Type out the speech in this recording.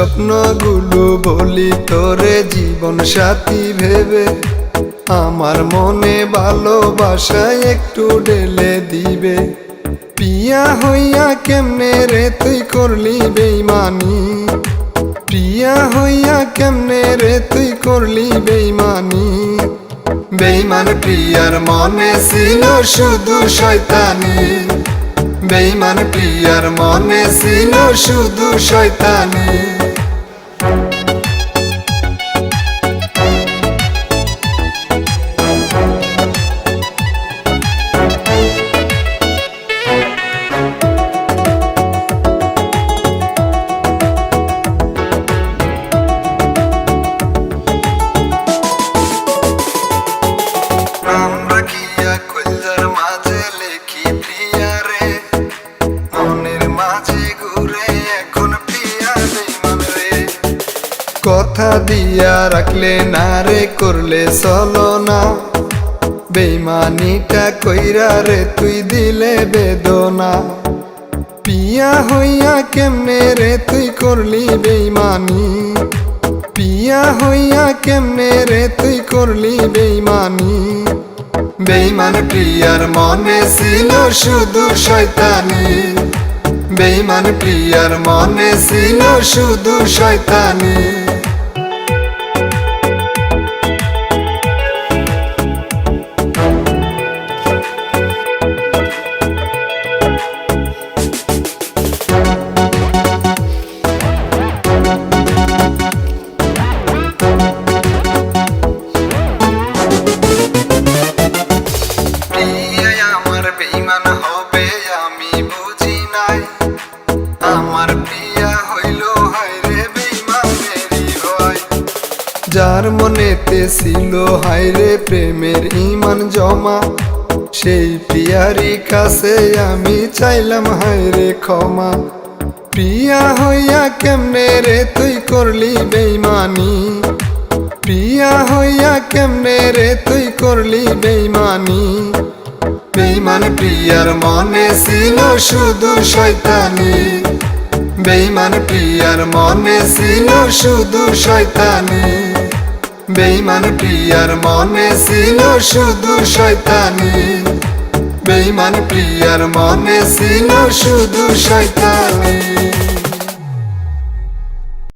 স্বপ্নগুলো বলি তোরে জীবন সাথী ভেবে। আমার মনে ভালোবাসায় একটু ঢেলে দিবে। পিয়া হইয়া কেমনে রে তুই করলি বেইমানি? প্রিয়া হইয়া কেমনে রে তুই করলি বেইমানি? বেইমান প্রিয়ার মনে ছিল শুধু শয়তানি। বেইমান প্রিয়ার মনে ছিল শুধু শয়তানি। দিয়া রাখলে না রে, করলে চলো না। বেইমানিটা কইরা রে, তুই দিলে বেদনা। পিয়া হইয়া কেমনে রে, তুই করলি বেইমানি? পিয়া হইয়া কেমনে রে, তুই করলি বেইমানি? বেইমান প্রিয়ার মনে ছিল শুধু শয়তানি। বেইমান প্রিয়ার মনে ছিল শুধু শয়তানি। যার মনেতে ছিল হায়রে প্রেমের ইমান জমা। সেই প্রিয়ারি কাছে আমি চাইলাম, হায়রে ক্ষমা। প্রিয়া হইয়া কেমনে রে তুই করলি বেইমানি? প্রিয়া হইয়া কেমনে রে তুই করলি বেইমানি? বেইমান প্রিয়ার মনে ছিল শুধু শয়তানি। বেইমান প্রিয়ার মনে ছিল শুধু শয়তানি। বেইমান প্রিয়ার মনে ছিল শুধু শয়তানি। বেইমান প্রিয়ার মনে ছিল শুধু শয়তানি।